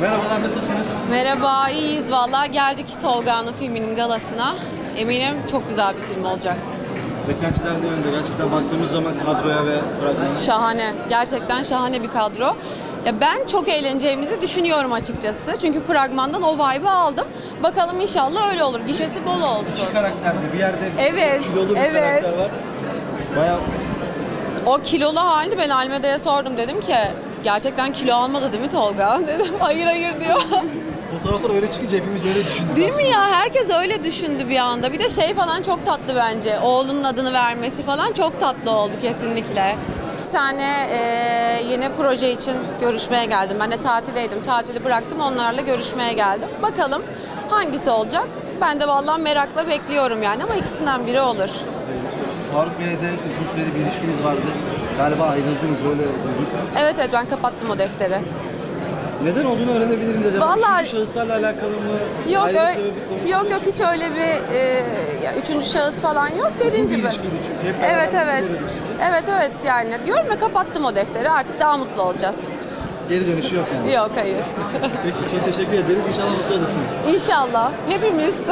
Merhabalar, nasılsınız? Merhaba, iyiyiz valla. Geldik Tolga'nın filminin galasına. Eminim çok güzel bir film olacak. Beklentiler ne yönde? Gerçekten baktığımız zaman kadroya ve fragmana Şahane, gerçekten şahane bir kadro. Ya ben çok eğleneceğimizi düşünüyorum açıkçası. Çünkü fragmandan o vibe'ı aldım. Bakalım inşallah öyle olur. Gişesi bol olsun. iki karakterde bir yerde Evet, kilolu bir evet. karakter var. Bayağı O kilolu halini ben Almeda'ya sordum. Dedim ki gerçekten kilo almadı değil mi Tolga? Dedim hayır hayır diyor. fotoğraflar öyle çıkınca hepimiz öyle düşündük Değil mi aslında. ya? Herkes öyle düşündü bir anda. Bir de şey falan çok tatlı bence. Oğlunun adını vermesi falan çok tatlı oldu kesinlikle. Bir tane e, yeni proje için görüşmeye geldim. Ben de tatildeydim. Tatili bıraktım. Onlarla görüşmeye geldim. Bakalım hangisi olacak? Ben de vallahi merakla bekliyorum yani ama ikisinden biri olur. Faruk Bey'le de uzun süreli bir ilişkiniz vardı. Galiba ayrıldınız öyle duyduk. Evet evet ben kapattım o defteri. Neden olduğunu öğrenebilir miyiz acaba? Vallahi- Üçüncü şahıslarla alakalı mı? Yok ö- sebebi yok yok hiç öyle bir e, ya, üçüncü şahıs falan yok dediğim Uzun bir gibi. ilişkiydi çünkü. Hep Evet beraber evet. Evet evet yani diyorum ya kapattım o defteri artık daha mutlu olacağız. Geri dönüşü yok yani. Yok hayır. Peki çok teşekkür ederiz. İnşallah mutlu olursunuz. İnşallah hepimiz.